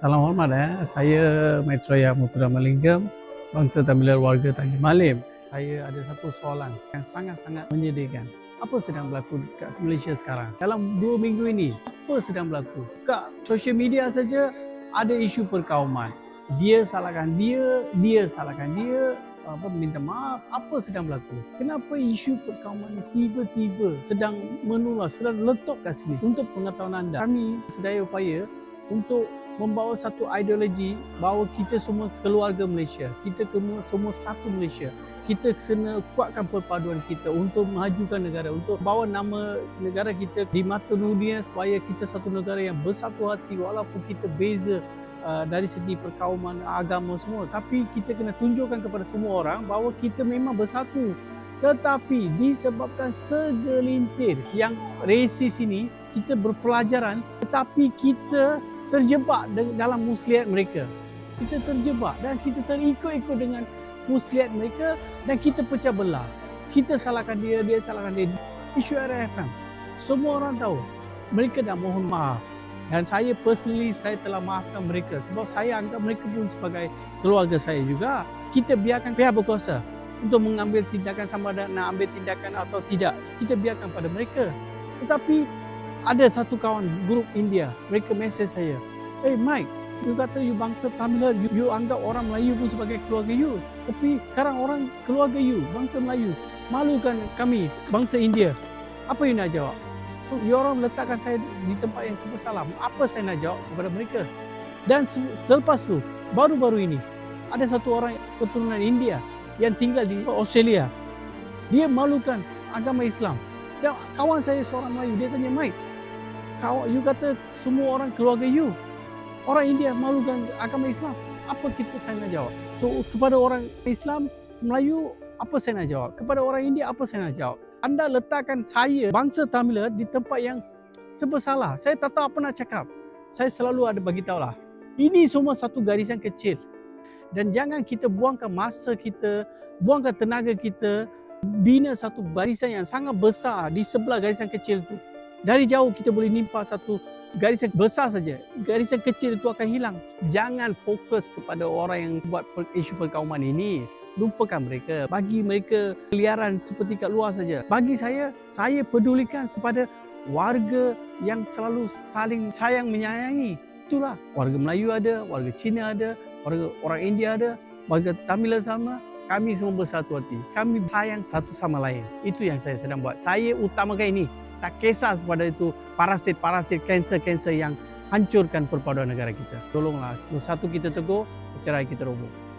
Salam hormat eh. Saya Maitreya Mutera Malinggam, bangsa Tamilar warga Tanjung Malim. Saya ada satu soalan yang sangat-sangat menyedihkan. Apa sedang berlaku kat Malaysia sekarang? Dalam dua minggu ini, apa sedang berlaku? Kat sosial media saja ada isu perkauman. Dia salahkan dia, dia salahkan dia, apa minta maaf apa sedang berlaku kenapa isu perkauman tiba-tiba sedang menular sedang letup kat sini untuk pengetahuan anda kami sedaya upaya untuk membawa satu ideologi bahawa kita semua keluarga Malaysia kita semua satu Malaysia kita kena kuatkan perpaduan kita untuk memajukan negara untuk bawa nama negara kita di mata dunia supaya kita satu negara yang bersatu hati walaupun kita beza uh, dari segi perkauman agama semua. Tapi kita kena tunjukkan kepada semua orang bahawa kita memang bersatu tetapi disebabkan segelintir yang resis ini kita berpelajaran tetapi kita terjebak dalam muslihat mereka. Kita terjebak dan kita terikut-ikut dengan muslihat mereka dan kita pecah belah. Kita salahkan dia dia salahkan dia. Isu RFM semua orang tahu. Mereka dah mohon maaf. Dan saya personally saya telah maafkan mereka. Sebab saya anggap mereka pun sebagai keluarga saya juga. Kita biarkan pihak berkuasa untuk mengambil tindakan sama ada nak ambil tindakan atau tidak. Kita biarkan pada mereka. Tetapi ada satu kawan grup India mereka mesej saya hey Mike you kata you bangsa Tamil you, you anggap orang Melayu pun sebagai keluarga you tapi sekarang orang keluarga you bangsa Melayu malukan kami bangsa India apa you nak jawab So, you orang letakkan saya di tempat yang serba salah. Apa saya nak jawab kepada mereka? Dan se- selepas tu, baru-baru ini, ada satu orang keturunan India yang tinggal di Australia. Dia malukan agama Islam. Dan kawan saya seorang Melayu, dia tanya, Mike, kawan, you kata semua orang keluarga you. Orang India malukan agama Islam. Apa kita saya nak jawab? So, kepada orang Islam, Melayu, apa saya nak jawab? Kepada orang India, apa saya nak jawab? anda letakkan saya bangsa Tamil di tempat yang serba salah. Saya tak tahu apa nak cakap. Saya selalu ada bagi lah. Ini semua satu garisan kecil. Dan jangan kita buangkan masa kita, buangkan tenaga kita, bina satu barisan yang sangat besar di sebelah garisan kecil itu. Dari jauh kita boleh nimpa satu garisan besar saja. Garisan kecil itu akan hilang. Jangan fokus kepada orang yang buat isu perkauman ini lupakan mereka bagi mereka keliaran seperti kat luar saja bagi saya saya pedulikan kepada warga yang selalu saling sayang menyayangi itulah warga Melayu ada warga Cina ada warga orang India ada warga Tamil sama kami semua bersatu hati. Kami sayang satu sama lain. Itu yang saya sedang buat. Saya utamakan ini. Tak kisah kepada itu parasit-parasit kanser-kanser yang hancurkan perpaduan negara kita. Tolonglah satu kita teguh cerai kita roboh